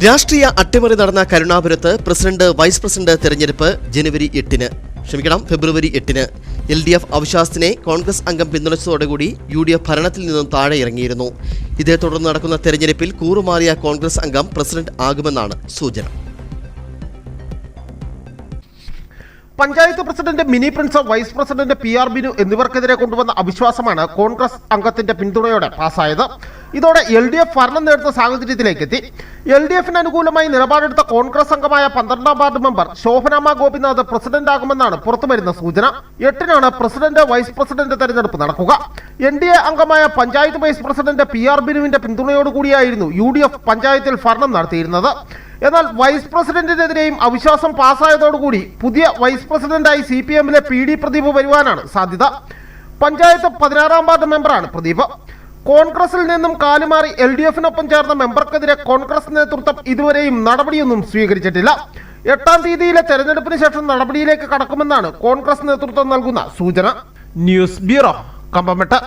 രാഷ്ട്രീയ അട്ടിമറി നടന്ന കരുണാപുരത്ത് പ്രസിഡന്റ് വൈസ് പ്രസിഡന്റ് തെരഞ്ഞെടുപ്പ് ജനുവരി എട്ടിന്. ക്ഷമിക്കണം ഫെബ്രുവരി എട്ടിന്. എൽ ഡി എഫ് അവിശ്വാസത്തിനെ കോൺഗ്രസ് അംഗം പിന്തുണച്ചതോടുകൂടി യു ഡി എഫ് ഭരണത്തിൽ നിന്നും താഴെ ഇറങ്ങിയിരുന്നു. ഇതേ തുടർന്ന് നടക്കുന്ന തെരഞ്ഞെടുപ്പിൽ കൂറുമാറിയ കോൺഗ്രസ് അംഗം പ്രസിഡന്റ് ആകുമെന്നാണ് സൂചന. Panchayat president Mini Prince vice president P R Binu എന്നിവർക്കെതിരെ കൊണ്ടുവന്ന അവിശ്വാസമാണ് കോൺഗ്രസ് അംഗത്തിന്റെ പിന്തുണയോടെ പാസ്സായത് ഇതോടെ എൽ ഡി എഫ് ഭരണം നേടുന്ന സാഹചര്യത്തിലേക്ക് എത്തി എൽ ഡി എഫിന് അനുകൂലമായി നിലപാടെടുത്ത കോൺഗ്രസ് അംഗമായ പന്ത്രണ്ടാം ward member Shobhanamma Gopinath president ആകുമെന്നാണ് പുറത്തുവരുന്ന സൂചന. എട്ടിനാണ് പ്രസിഡന്റ് വൈസ് പ്രസിഡന്റ് തെരഞ്ഞെടുപ്പ് നടക്കുക. എൻ ഡി എ അംഗമായ panchayat vice president P R ബിനുവിന്റെ പിന്തുണയോടുകൂടിയായിരുന്നു യു ഡി എഫ് പഞ്ചായത്തിൽ ഭരണം നടത്തിയിരുന്നത്. എന്നാൽ വൈസ് പ്രസിഡന്റിനെതിരെയും അവിശ്വാസം പാസ്സായതോടുകൂടി പുതിയ വൈസ് പ്രസിഡന്റായി സി പി എമ്മിലെ പി ഡി പ്രദീപ് വരുവാനാണ് സാധ്യത. പഞ്ചായത്ത് പതിനാറാം വാർഡ് മെമ്പറാണ് പ്രദീപ്. കോൺഗ്രസിൽ നിന്നും കാലുമാറി എൽ ഡി എഫിനൊപ്പം ചേർന്ന മെമ്പർക്കെതിരെ കോൺഗ്രസ് നേതൃത്വം ഇതുവരെയും നടപടിയൊന്നും സ്വീകരിച്ചിട്ടില്ല. എട്ടാം തീയതിയിലെ തെരഞ്ഞെടുപ്പിന് ശേഷം നടപടിയിലേക്ക് കടക്കുമെന്നാണ് കോൺഗ്രസ് നേതൃത്വം നൽകുന്ന സൂചന. News bureau Kambammettu